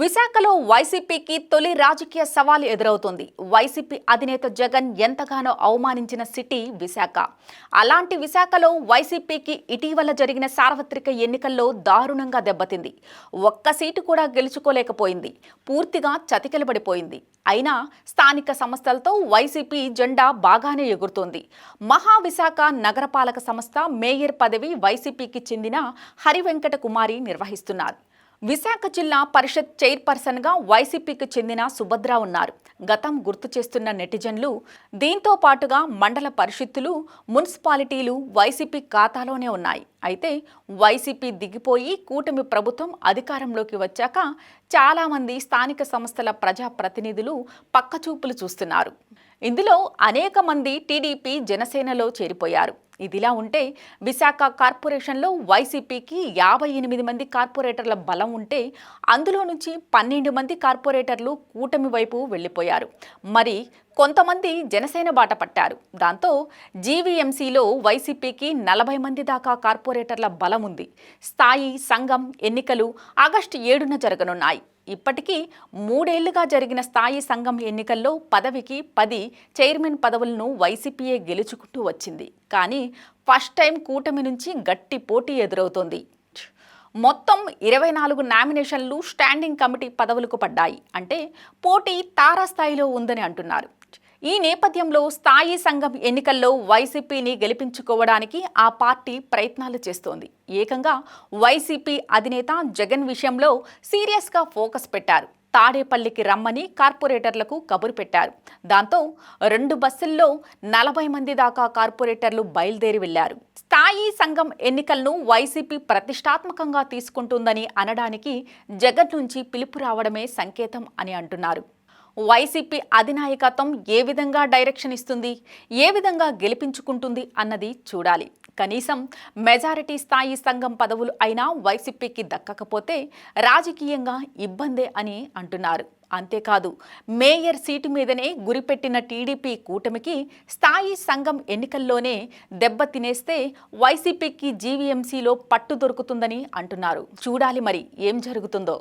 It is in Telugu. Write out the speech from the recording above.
విశాఖలో వైసీపీకి తొలి రాజకీయ సవాల్ ఎదురవుతుంది. వైసీపీ అధినేత జగన్ ఎంతగానో అవమానించిన సిటీ విశాఖ. అలాంటి విశాఖలో వైసీపీకి ఇటీవల జరిగిన సార్వత్రిక ఎన్నికల్లో దారుణంగా దెబ్బతింది. ఒక్క సీటు కూడా గెలుచుకోలేకపోయింది. పూర్తిగా చతికిలబడిపోయింది. అయినా స్థానిక సంస్థలతో వైసీపీ జెండా బాగానే ఎగురుతోంది. మహావిశాఖ నగరపాలక సంస్థ మేయర్ పదవి వైసీపీకి చెందిన హరివెంకట కుమారి నిర్వహిస్తున్నారు. విశాఖ జిల్లా పరిషత్ చైర్పర్సన్గా వైసీపీకి చెందిన సుభద్ర ఉన్నారు. గతం గుర్తు చేస్తున్న నెటిజన్లు దీంతో పాటుగా మండల పరిషత్తులు మున్సిపాలిటీలు వైసీపీ ఖాతాలోనే ఉన్నాయి. అయితే వైసీపీ దిగిపోయి కూటమి ప్రభుత్వం అధికారంలోకి వచ్చాక చాలామంది స్థానిక సంస్థల ప్రజాప్రతినిధులు పక్కచూపులు చూస్తున్నారు. ఇందులో అనేక మంది టీడీపీ జనసేనలో చేరిపోయారు. ఇదిలా ఉంటే విశాఖ కార్పొరేషన్లో వైసీపీకి యాభై ఎనిమిది మంది కార్పొరేటర్ల బలం ఉంటే అందులో నుంచి పన్నెండు మంది కార్పొరేటర్లు కూటమి వైపు వెళ్ళిపోయారు. మరి కొంతమంది జనసేన బాట పట్టారు. దాంతో జీవీఎంసీలో వైసీపీకి నలభై మంది దాకా కార్పొరేటర్ల బలం ఉంది. స్థాయి సంఘం ఎన్నికలు ఆగస్టు ఏడున జరగనున్నాయి. ఇప్పటికీ మూడేళ్ళుగా జరిగిన స్థాయి సంఘం ఎన్నికల్లో పదవికి పది చైర్మన్ పదవులను వైసీపీయే గెలుచుకుంటూ వచ్చింది. కానీ ఫస్ట్ టైం కూటమి నుంచి గట్టి పోటీ ఎదురవుతోంది. మొత్తం ఇరవై నాలుగు నామినేషన్లు స్టాండింగ్ కమిటీ పదవులకు పడ్డాయి. అంటే పోటీ తారాస్థాయిలో ఉందని అంటున్నారు. ఈ నేపథ్యంలో స్థాయి సంఘం ఎన్నికల్లో వైసీపీని గెలిపించుకోవడానికి ఆ పార్టీ ప్రయత్నాలు చేస్తోంది. ఏకంగా వైసీపీ అధినేత జగన్ విషయంలో సీరియస్గా ఫోకస్ పెట్టారు. తాడేపల్లికి రమ్మని కార్పొరేటర్లకు కబురు పెట్టారు. దాంతో రెండు బస్సుల్లో నలభై మంది దాకా కార్పొరేటర్లు బయలుదేరి వెళ్ళారు. స్థాయి సంఘం ఎన్నికలను వైసీపీ ప్రతిష్టాత్మకంగా తీసుకుంటుందని అనడానికి జగన్ నుంచి పిలుపు రావడమే సంకేతం అని అంటున్నారు. వైసీపీ అధినాయకత్వం ఏ విధంగా డైరెక్షన్ ఇస్తుంది? ఏ విధంగా గెలిపించుకుంటుంది అన్నది చూడాలి. కనీసం మెజారిటీ స్థాయి సంఘం పదవులు అయినా వైసీపీకి దక్కకపోతే రాజకీయంగా ఇబ్బందే అని అంటున్నారు. అంతేకాదు మేయర్ సీటు మీదనే గురిపెట్టిన టీడీపీ కూటమికి స్థాయి సంఘం ఎన్నికల్లోనే దెబ్బ తినేస్తే వైసీపీకి జీవీఎంసీలో పట్టు దొరుకుతుందని అంటున్నారు. చూడాలి మరి ఏం జరుగుతుందో.